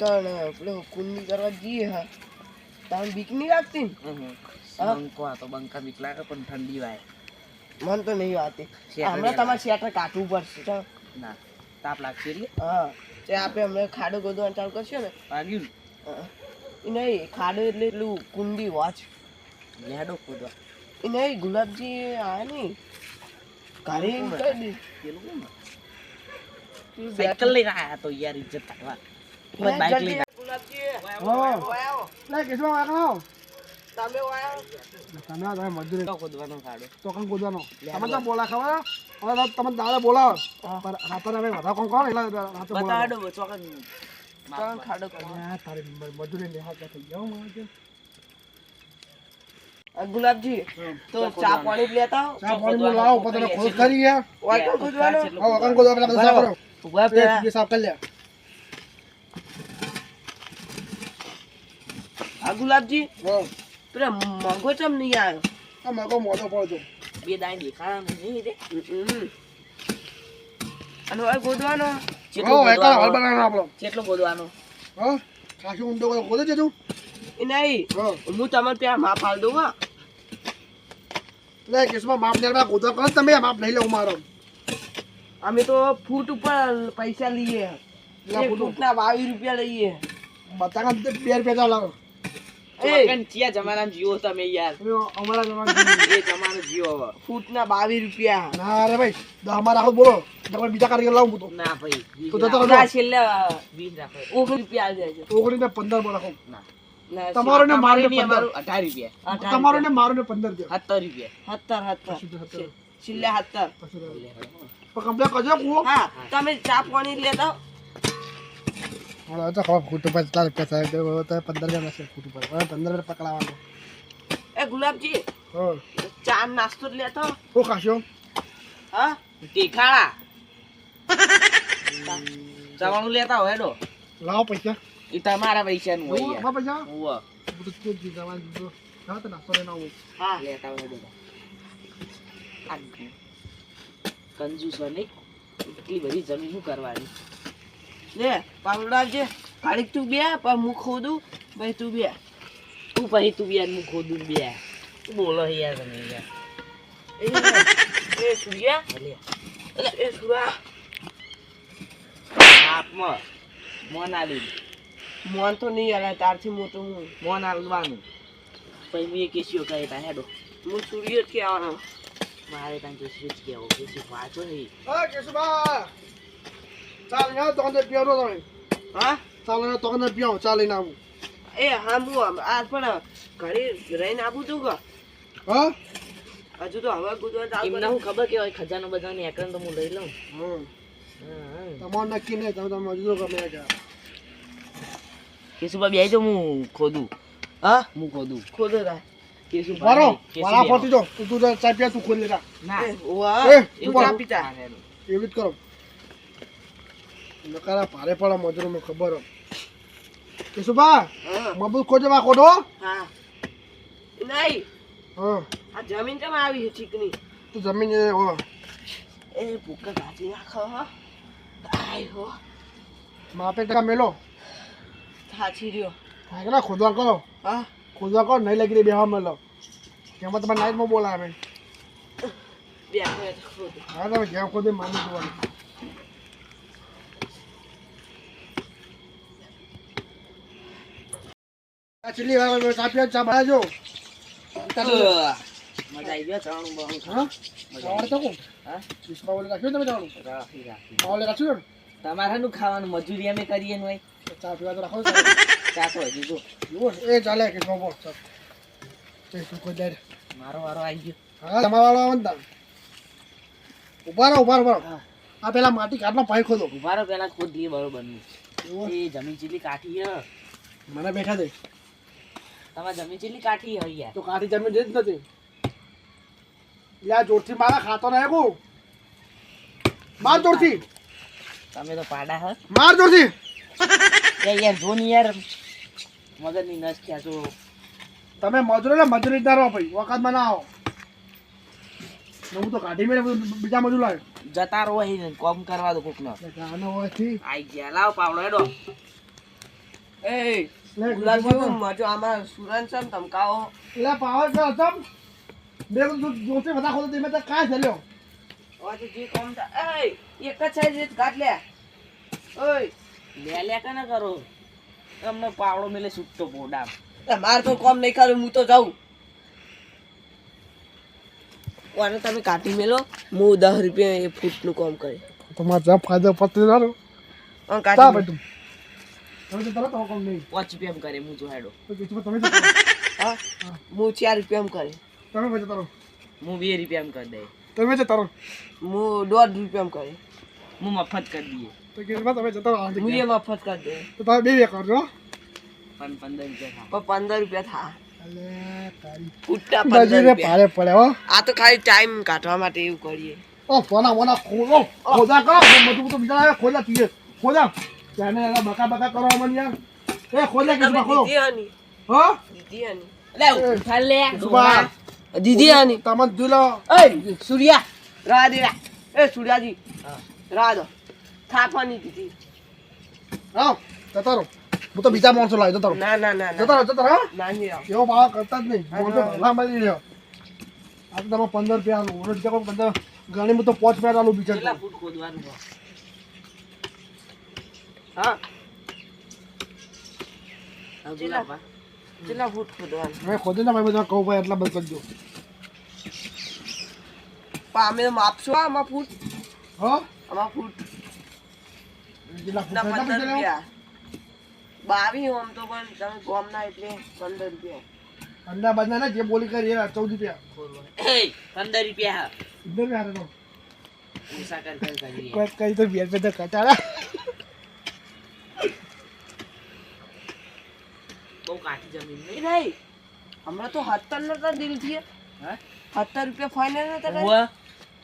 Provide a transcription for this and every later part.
કણ પેલો કુંડી કરવા જઈએ હા. તાણ બીક નહીં લાગતી? બંકો આ તો બંકા બીક લાગે પણ ઠંડી વાય. મન તો નહીં વાતી. હમણાં તમારે શેટર કાઢવું પડશે ચાલો. ના તાપ લાગશે એટલે? હા. તે આપણે હમણાં ખાડો ગોદવાનું ચાલુ કરશે ને? વાગ્યું એ નહીં ખાડો એટલે એટલું કુંડી વોચ લેડો ખોદવા. એ નહીં ગુલાબજી આ નહીં. ઘરે પેલું સાયકલ લઈને આયા તો યાર ઇજ્જત કરવા બેઠ. બાઈક જલ્દી ગુલાબજી. લે તમે તમે આ મજૂરી તો કૂદવાનો ખાડો તો કણ કૂદવાનો તમે તો બોલા ખબર હવે તમે દાડે બોલાવો હા. રાતે અમે વધારે કોણ કોણ એટલે રાતે બતાડો ચોકન ત્રણ ખાડો તારી મજૂરી લેવા કે થઈ જાવ મારે ગુલાબજી તો ચા પાણી લેતા ચા પાણી લાવો પછી ખોલ કરી ગયા ઓય તો કૂદવાનો. હવે અકણ કૂદવા પેલા બધા સાફ કરો ઊભા પેલા. સાફ કરી લે આ ગુલાબજી? હા પેલા મગો ચમ નહીં આવ્યો આ મગો મોટો પડતો બે દાઈ દેખાડા નહીં રે. અને હવે ગોદવાનો? કેટલો હા ગોદવાનો. બનાવવાનો આપણો. કેટલો ગોદવાનો. હા? ખાસું ઊંડો ખોદે છે તું? એ નહીં. હા. હું તમારે ત્યાં માપ હાલ દઉં હા. લે કેશમાં માપ ને ગોદો કરો તમે માપ લઈ લેવું મારો. અમે તો ફૂટ ઉપર પૈસા લઈએ. લા ફૂટ ફૂટના બાવીસ રૂપિયા લઈએ. બતાકા બે રૂપિયા લાવો. એ. ચિયા જમાનામાં જીવો તમે યાર. અમારા જમાના એ જમાનો જીવો હવે. ફૂટના બાવીસ રૂપિયા. ના રે ભાઈ અમારા આખો બોલો. તમે બીજા કારીગર લાવું તો. ના ભાઈ તો તો ના. છેલ્લે વીસ રાખો. ઓગણીસ રૂપિયા આવી જાય છે ઓગણીસ ને પંદર બોલો રાખો ના. ના, તમારો ને મારો ને નહીં, પંદર. અમારું અઢાર રૂપિયા. તમારો ને મારો ને પંદર દે સત્તર રૂપિયા. સત્તર પછી તો સત્તર. સત્તર. છેલ્લે સત્તર. પછી તો- પણ કમ્પ્લેટ કરજો હા તમે ચા પાણી લેતા આવો. હા તો ખબર ખોટું પચાસ રૂપિયા થાય તો પંદર જણા છે ખોટું પડે હવે પંદર રૂપિયા પકડાવાનું એ ગુલાબજી હા ચા ને નાસ્તો લેતા. શું ખાશો હા ટીખાળા જવાનું લેતા હોય ડો લાવો પૈસા એ તમારા પૈસાનું હોય એવું? યાર. હા પૈસા હોય બધું જ જવાનું દીધું. હા તો નાસ્તો લઈને હોય હા લેતા હોય ડો કંજુસ હોય નહીં એટલી બધી જમીન શું કરવાની લે પાવડાવજે કાળી તું બે પણ હું ખોદું ભાઈ તું બે. તું પછી તું બે હું ખોદું બે. તું બોલો યાર તમે યાર એ સૂર્યા. એ સુરા આપમાં મોન આલી મોન તો નહીં આલે તારથી મોટો હું. મોન આલવાનું પછી મેં કેસીઓ કહે તા હેડો. હું સૂર્ય જ કહેવાનો. મારે ત્યાં કેસીઓ જ કહેવો કેસીઓ વાંચો નહીં. કેશુભા. ચાલ યાર તો અંદર પીવો તમે. હા? ચાલે તો અંદર પીવો ચાલ લઈને આવું. એ હા હું આમ- આ પણ ઘરે રહીને આવું છું કે હા? હજુ તો હવે ચાલુ એમને હું ખબર કે હોય ખજાનો બધાને એકન તો હું લઈ લઉં. હા હા, હા. તમારું નક્કી નહીં તમે તમે મજૂરો ગમે ત્યાં કેશુભા બેહી જાઓ હું ખોદું. હા? હું ખોદું. ખોદો તા. કેશુભા વારો નહીં, કેશુ વાળા બેહો. ફરતી જો તું તું જા ચા પીવા તું ખોલી લેતા ના. વાહ એ, તું. પીતા એવી જ કરો. નકારા ભારે પડે મજૂરો ખબર હો કેશુભા હા. મબૂલ ખોજો વા ખોટો હા. નહીં. હા. આ જમીન કેમ આવી છે ચીકની તું જમીન એ હો. એ ભૂકા ગાજી નાખો હો. આય હો. માપે ટકા મેલો. થાચી રહ્યો. ના ખોદવા કરો? હા. ખોદવા કરો નહીં લાગી બેહવા મેલો એમાં તમે નાઇટમાં બોલાવે. બે હા તમે જ્યાં ખોદે માની જોવાનું. આ વાળો હવે ચા બાજો મજા આવી ગયો ચણું બહુ હા? સવારે તો કોણ? હા? વિશ્વા ઓલે રાખ્યું તમે જવાનું રાખી રાખી ઓલે રાખ્યું ને તમારે શું ખાવાનું? મજૂરી અમે કરીએ ને તો ચા પીવા તો રાખો ને. ચા તો હજી જો. જુઓ એ ચાલે કે નો બોલ ચાલ તું કોઈ દર મારો વારો આવી ગયો. હા તમારા વાળો આવે ને ઊભા રહો ઊભા રહો. આ પેલા માટી કાઢનો પાઈ ખોદો ઊભા રહો પેલા ખોદ દઈએ બરોબર એ જમીન ચીલી કાઠી મને બેઠા દે. તમારે જમીન ચીલી કાઠી હે યાર. તો કાઠી જમીન જ નથી. લ્યા જોરથી મારા ખાતો ના કુ માર જોરથી. તમે તો પાડા હ. માર જોરથી. એ યાર જો ને યાર. મગજની નસ થયા છો તમે મજૂરો ને મજૂરી જ ના રહો ભાઈ. વખતમાં ના આવો. હું તો કાઢી મેળે બીજા મજૂર લાવે જતા રહો અહીં કોમ કરવા દો કોક નો આનો હોયથી આઈ ગયા. લાવ પાવડો હેડો. એ ગુલાબજી મજો આમાં સુરન છે ધમકાવો. એટલે પાવર કર ચમ બે જોતે બધા ખોલો તેમાં તો કાંઈ ચાલ્યો તો જે કામ એ એક જ સાઈઝ કાઢ લે. ઓય. લે લે કે કરો? તમને પાવડો મેલે છૂટતો પોડામ મારે તો કામ નહીં કર્યું હું તો જાઉં. વાને તમે કાઢી મેલો હું દસ રૂપિયા એ ફૂટનું કામ કરી. તમારે જ્યાં ફાયદો પત્રી ના કાઢી તમે તો તરત નહીં. પાંચ રૂપિયા કરે હું જો હેડો. તો બીજું તમે જતા હા? હું ચાર રૂપિયા કરે. તમે જતા રહો. હું બે રૂપિયા કરી દે. તમે જતા રહો. હું દોઢ રૂપિયા કરે. હું મફત કરી દઈએ. તો કે તમે જતા રહો હું એ મફત કરી દે. તો તમે બે બે કરજો હો. પણ પંદર રૂપિયા પણ પંદર રૂપિયા થા. તારી આ તો ખાલી ટાઈમ કાઢવા માટે એવું કરીએ. ઓ ફોના ફોના ખોલો ખોદા કરો. બધું બધું બીજા ખોદા ખોદા. ત્યાં એને બકા બકા કરવા મને યાર એ ખોલે કે ખોલો. હો? દીદી આની લે ઉઠા લે. દીદી દીધી આની તમે જોઈ લો. એ સૂર્યા. રા દે. એ સૂર્યાજી. રા દો. થાપવાની દીદી હા તતારો હું તો બીજા માણસો લાવ્યો જતા રહો. ના ના ના જતા જતા રહો ના એવો ભાવ કરતા જ નહીં. હા, માણસો ભલા મળી રહ્યો. આ તો તમે પંદર રૂપિયા આલું પંદર. ગણી હું તો પાંચ રૂપિયા આલું બીજા ફૂટ ખોદવાનું? હા. કેટલા? ફૂટ ખોદવાનું. મેં ખોદીને ભાઈ બધા કહું ભાઈ એટલા બંધ કરજો પણ અમે માપશો આમાં ફૂટ? હો? આમાં ફૂટ? ના પંદર? રૂપિયા. બાવી આમ તો પણ તમે ગોમના એટલે પંદર રૂપિયા. અમદાવાદના જે બોલી કરી ચૌદ રૂપિયા. પંદર રૂપિયા કરીએ. કોઈ કઈ તો બે રૂપિયા તો કચાડા બહુ કાઠી જમીન એ નહીં નહીં. હમણાં તો સત્તર નતા દિલથી હા? સત્તર રૂપિયા ફાઇનલ નતા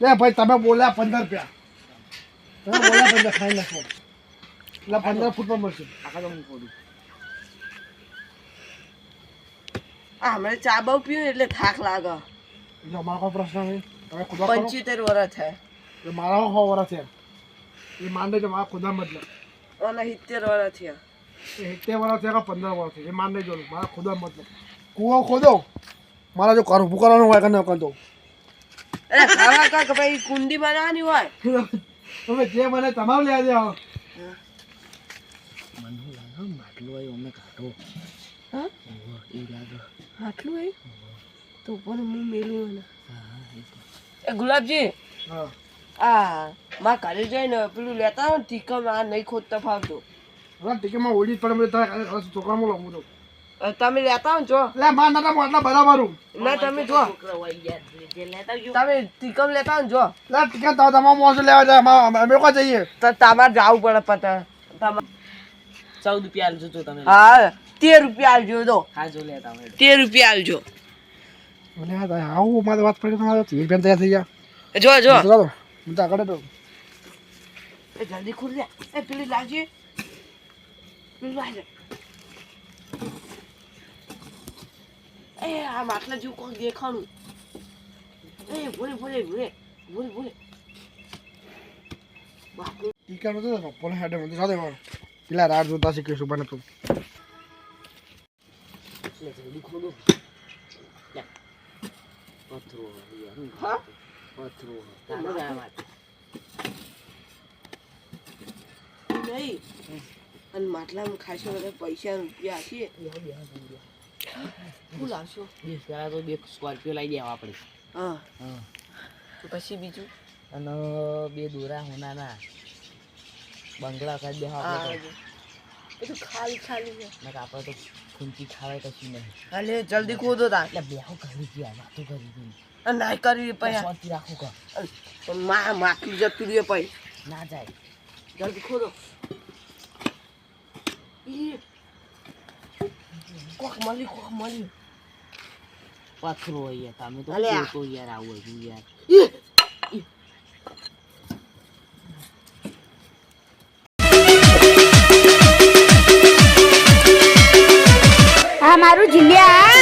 લે ભાઈ તમે બોલ્યા પંદર રૂપિયા. તમે બોલ્યા પંદર ખાઈ નાખો એટલે પંદર ફૂટમાં મળશે. આખા તો આ હમણાં ચા બહુ પીવું એટલે થાક લાગે. એટલે અમારો પ્રશ્ન નહીં તમે ખુદા પંચોતેર વર્ષ થાય. એટલે મારા સો વર્ષ છે એ માંડે છે મારા ખુદા મતલબ. અને સિત્તેર વર્ષ થયા. સિત્તેર વર્ષ છે કે પંદર વર્ષ છે એ નહીં જોડું મારા ખોદો મતલબ કૂવો ખોદો મારા જો ઘર ઊભું કરવાનું હોય કે ન કરતો અરે ખાવા ભાઈ કુંડી બનાવવાની હોય? તમે જે મને તમામ લેવા દેવા મને લાગે માટલું હોય અમને કાઢો. હા? એ લાગે. આટલું હોય તો પણ હું મેલું હા, એ ગુલાબજી હા. આ માં ઘરે જઈને પેલું લેતા ટીકમ આ નહીં ખોદતા ફાવતું. હવે ટિકિટમાં ઓળી જ પડે ઘરે છોકરામાં લાવું તો તમે લેતા હો છો જો. એટલે માર નાના મોટલા બરાબર હું તમે જો. છોકરા હોય યાર, જે લેતા આવજો. તમે ટીકમ લેતા હો ને જો. લે ટિકિટ તો તમારા મોસો લેવા જાય? અમે કોઈ જઈએ? તો તમારે જાવું પડે પતા તમારે ચૌદ રૂપિયા આલજો તો તમે. હા તેર રૂપિયા આલજો હા જો લેતા તેર રૂપિયા આલજો મને આવું મારે વાત પડી તમારે એક બેન તૈયાર થઈ ગયા. જો જો. ચાલો હું તો આગળ તો એ જલ્દી ખુલ્યા એ પેલી લાવજે. એ આ માટલા જેવું કોણ દેખાણું એ ભૂલે ભૂલે ભૂલે ભૂલે ભૂલે. ટીકા નતો તો પણ હેડે મને સાથે પેલા રાત જોતા શીખ્યો છું મને તું. પથરો? પથરો. નહીં. અને માટલામાં ખાશો બધા પૈસા રૂપિયા છે. શું લાવશો? બે પેલા તો બે સ્કોર્પિયો લઈ દેવા આપણે. હા. હા. તો પછી બીજું? અને બે દોરા હોનાના. બંગલા કાઢ દેવા હા આપણે એ તો ખાલી ખાલી છે. તો. આપણે તો ખૂંચી ખાવાય કશું નહીં. હાલે જલ્દી કૂદો તા એટલે બેહો કરી ગયા વાતો કરી હતી અને ના કરી પૈસા. શાંતિ રાખો કા મા માખી જતું રહ્યું પૈ ના જાય. જલ્દી ખોદો. કોક મળી કોક મળી પથરો યાર તમે તો અલ્યા. તો યાર આવું હોય યાર. આ મારું જીલ્યા